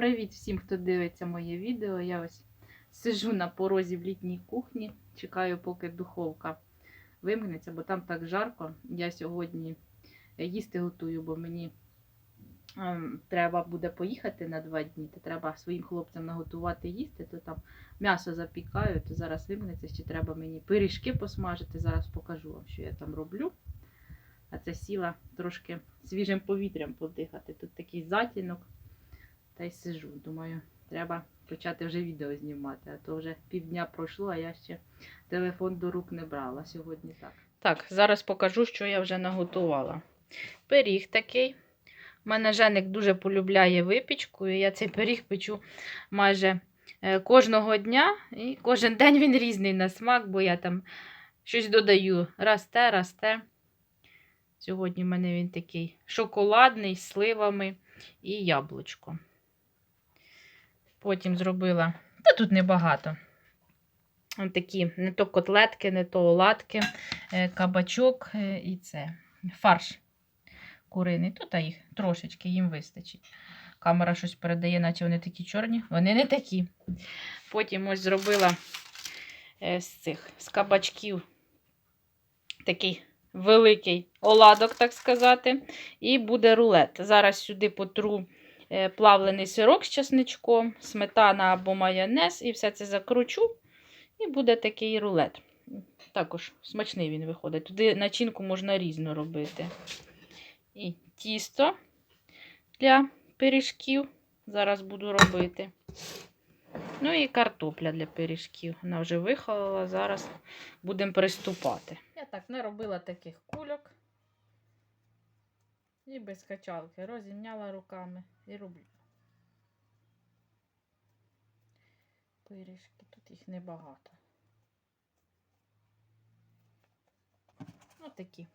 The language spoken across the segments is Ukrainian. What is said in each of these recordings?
Привіт всім, хто дивиться моє відео. Я ось сижу на порозі в літній кухні, чекаю, поки духовка вимкнеться, бо там так жарко. Я сьогодні їсти готую, бо мені ем, треба буде поїхати на два дні, то треба своїм хлопцям наготувати їсти, то там м'ясо запікаю, то зараз вимкнеться, ще треба мені пиріжки посмажити. Зараз покажу вам, що я там роблю. А це сіла трошки свіжим повітрям подихати. Тут такий затінок. Та й сижу. Думаю, треба почати вже відео знімати. А то вже півдня пройшло, а я ще телефон до рук не брала сьогодні так. Так, зараз покажу, що я вже наготувала. Пиріг такий. У мене Женик дуже полюбляє випічку, і я цей пиріг печу майже е, кожного дня. І кожен день він різний на смак, бо я там щось додаю. Раз те, раз те. Сьогодні в мене він такий шоколадний з сливами і яблучко. Потім зробила, та тут небагато. Ось Такі не то котлетки, не то оладки, е, кабачок е, і це фарш куриний. Тут їх трошечки їм вистачить. Камера щось передає, наче вони такі чорні. Вони не такі. Потім ось зробила е, з цих з кабачків такий великий оладок, так сказати. І буде рулет. Зараз сюди потру плавлений сирок з чесничком, сметана або майонез, і все це закручу. І буде такий рулет. Також смачний він виходить. Туди начинку можна різно робити. І тісто для пиріжків зараз буду робити. Ну і картопля для пиріжків. Вона вже вихолола, зараз будемо приступати. Я так не робила таких кульок. І без качалки. Розімняла руками і роблю. Пиріжки, тут їх небагато. Ось такі.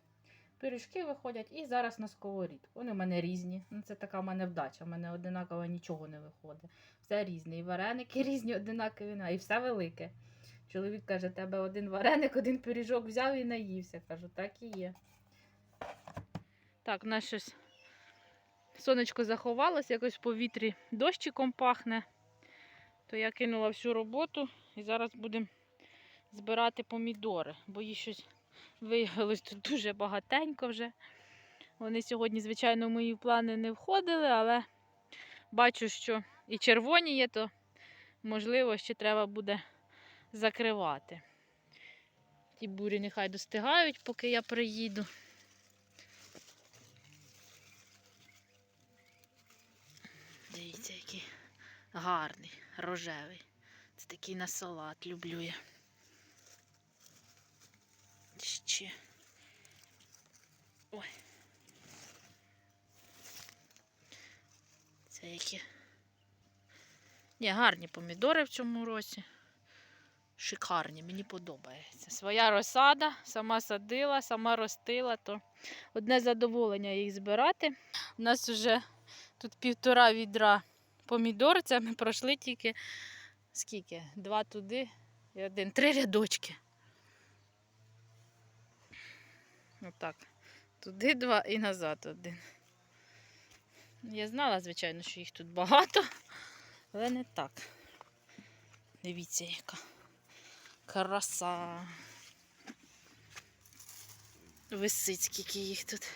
Пиріжки виходять і зараз на сковорідку. Вони в мене різні. Ну, це така в мене вдача. У мене одинаково нічого не виходить. Все різне. І вареники різні, одинакові, і все велике. Чоловік каже, тебе один вареник, один пиріжок взяв і наївся. Кажу, так і є. Так, у нас щось сонечко заховалось, якось в повітрі дощиком пахне. То я кинула всю роботу і зараз будемо збирати помідори, бо їх щось виявилось тут дуже багатенько вже. Вони сьогодні, звичайно, в мої плани не входили, але бачу, що і червоні є, то можливо ще треба буде закривати. Ті бурі нехай достигають, поки я приїду. Дивіться, який гарний, рожевий. Це такий на салат люблю я. Ще. Ой. Це які. Ні, гарні помідори в цьому році. Шикарні, мені подобається. Своя розсада, сама садила, сама ростила, то одне задоволення їх збирати. У нас вже тут півтора відра помідор, ми пройшли тільки скільки? Два туди і один. Три рядочки. Отак. Туди два і назад один. Я знала, звичайно, що їх тут багато, але не так. Дивіться, яка краса. Висить, скільки їх тут.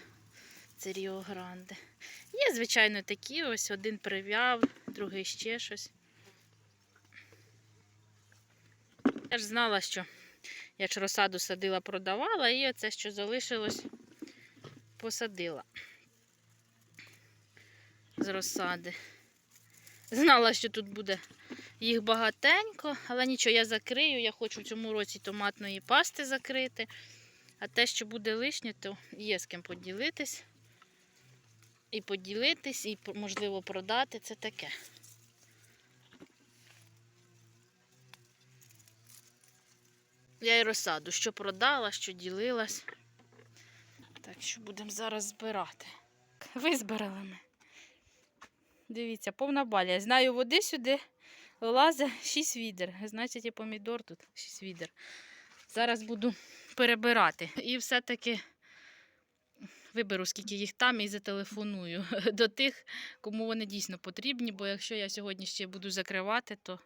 Це Ріо Гранде. Є, звичайно, такі ось один прив'яв, другий ще щось. Я ж знала, що я ж розсаду садила, продавала, і оце, що залишилось, посадила з розсади. Знала, що тут буде їх багатенько, але нічого, я закрию. Я хочу в цьому році томатної пасти закрити. А те, що буде лишнє, то є з ким поділитись. І поділитись, і, можливо, продати це таке. Я і розсаду, що продала, що ділилась. Так що будемо зараз збирати. Визбирали ми. Дивіться, повна балія. Знаю, води сюди лазить 6 відер. Значить, і помідор тут 6 відер. Зараз буду перебирати. І все-таки виберу, скільки їх там, і зателефоную до тих, кому вони дійсно потрібні, бо якщо я сьогодні ще буду закривати, то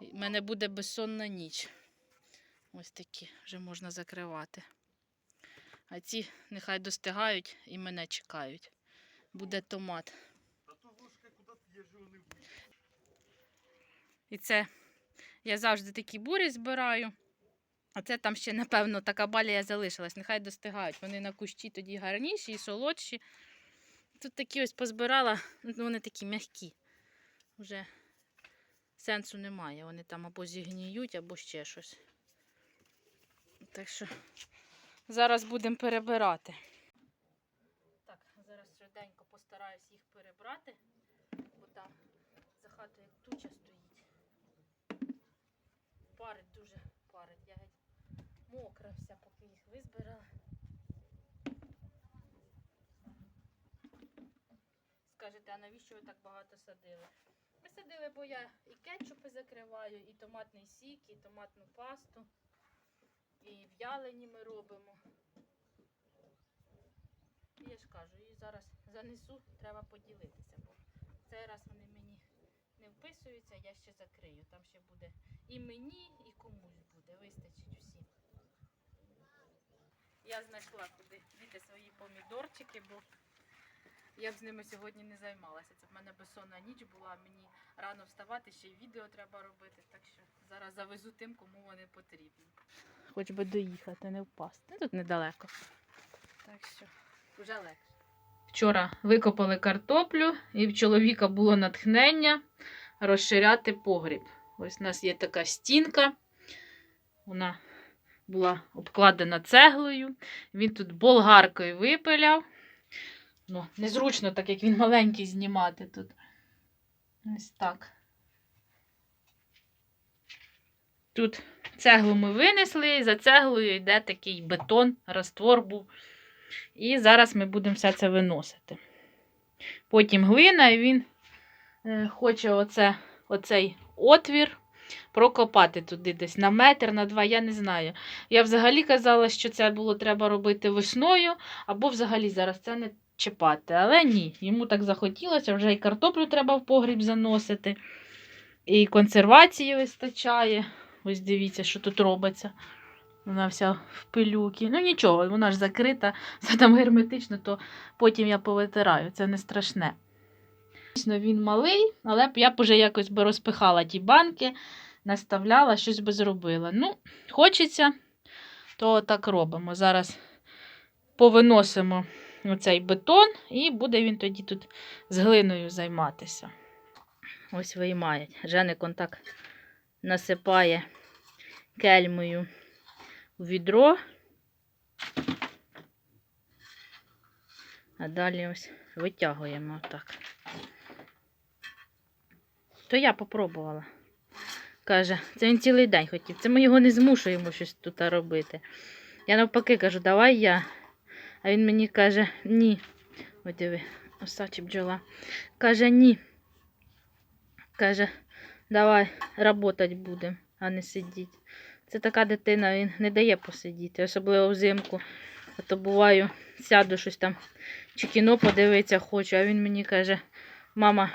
в мене буде безсонна ніч. Ось такі вже можна закривати. А ці нехай достигають і мене чекають. Буде томат. І це я завжди такі бурі збираю. А це там ще, напевно, така балія залишилась. Нехай достигають. Вони на кущі тоді гарніші і солодші. Тут такі ось позбирала, ну, вони такі м'які. Вже сенсу немає. Вони там або зігніють, або ще щось. Так що зараз будемо перебирати. Так, зараз швиденько постараюсь їх перебрати, бо там за хатою як туча стоїть. Парить дуже парить. Я геть мокра вся, поки їх визбирала. Скажете, а навіщо ви так багато садили? Ми садили, бо я і кетчупи закриваю, і томатний сік, і томатну пасту, і в'ялені ми робимо. І я ж кажу, і зараз занесу, треба поділитися, бо цей раз вони мені не вписуються, я ще закрию. Там ще буде і мені, і комусь буде. Вистачить всім. Я знайшла куди діти свої помідорчики, бо я б з ними сьогодні не займалася. Це в мене безсонна ніч була, мені рано вставати, ще й відео треба робити, так що зараз завезу тим, кому вони потрібні. Хоч би доїхати, не впасти. Тут недалеко. Так що вже легше. Вчора викопали картоплю, і в чоловіка було натхнення розширяти погріб. Ось у нас є така стінка. Вона була обкладена цеглою. Він тут болгаркою випиляв. Ну, незручно, так як він маленький знімати тут. Ось так. Тут цеглу ми винесли, і за цеглою йде такий бетон, раствор був. І зараз ми будемо все це виносити. Потім глина, і він е, хоче оце, оцей отвір прокопати туди десь на метр, на два, я не знаю. Я взагалі казала, що це було треба робити весною, або взагалі зараз це не чіпати. Але ні, йому так захотілося, вже і картоплю треба в погріб заносити, і консервації вистачає. Ось дивіться, що тут робиться. Вона вся в пилюки. Ну нічого, вона ж закрита, все там герметично, то потім я повитираю, це не страшне. Дійсно, він малий, але я б уже якось би розпихала ті банки, наставляла, щось би зробила. Ну, хочеться, то так робимо. Зараз повиносимо оцей бетон, і буде він тоді тут з глиною займатися. Ось виймають. Женик он так насипає кельмою у відро. А далі ось витягуємо отак. То я попробувала. Каже, це він цілий день хотів. Це ми його не змушуємо щось тут робити. Я навпаки кажу, давай я. А він мені каже, ні. Ось диви, осачі бджола. Каже, ні. Каже, давай, работать будемо, а не сидіть. Це така дитина, він не дає посидіти, особливо взимку. А то буваю, сяду щось там, чи кіно подивитися хочу, а він мені каже, мама,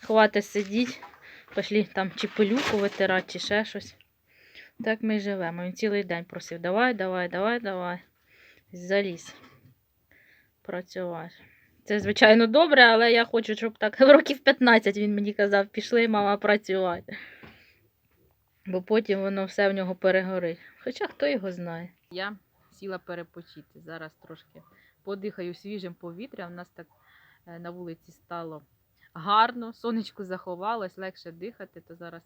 хватить сидіть, пішли там чи пилюку витирати, чи ще щось. Так ми й живемо. Він цілий день просив, давай, давай, давай, давай. Заліз працювати. Це, звичайно, добре, але я хочу, щоб так років 15 він мені казав, пішли, мама, працювати. Бо потім воно все в нього перегорить. Хоча хто його знає. Я сіла перепочити. Зараз трошки подихаю свіжим повітрям. У нас так е, на вулиці стало гарно, сонечко заховалось, легше дихати, то зараз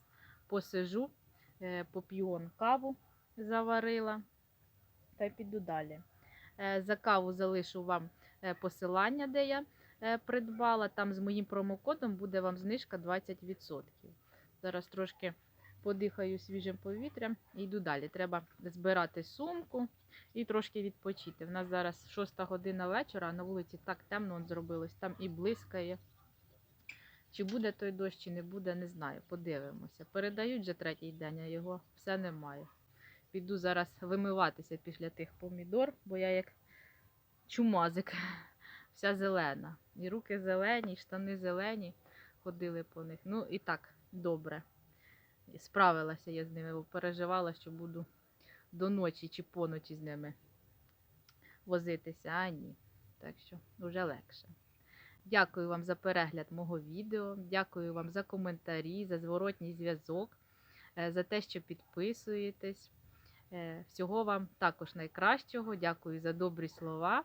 посижу, е, поп'ю каву заварила та й піду далі. Е, За каву залишу вам посилання, де я е, придбала. Там з моїм промокодом буде вам знижка 20%. Зараз трошки подихаю свіжим повітрям і йду далі. Треба збирати сумку і трошки відпочити. У нас зараз 6 година вечора, а на вулиці так темно зробилось, там і блискає. Чи буде той дощ, чи не буде, не знаю. Подивимося. Передають вже третій день, а його все немає. Піду зараз вимиватися після тих помідор, бо я як чумазик. Вся зелена. І руки зелені, і штани зелені. Ходили по них. Ну і так, добре. І Справилася я з ними, бо переживала, що буду до ночі чи поночі з ними возитися, а ні. Так що вже легше. Дякую вам за перегляд мого відео. Дякую вам за коментарі, за зворотній зв'язок, е, за те, що підписуєтесь. Е, Всього вам також найкращого. Дякую за добрі слова.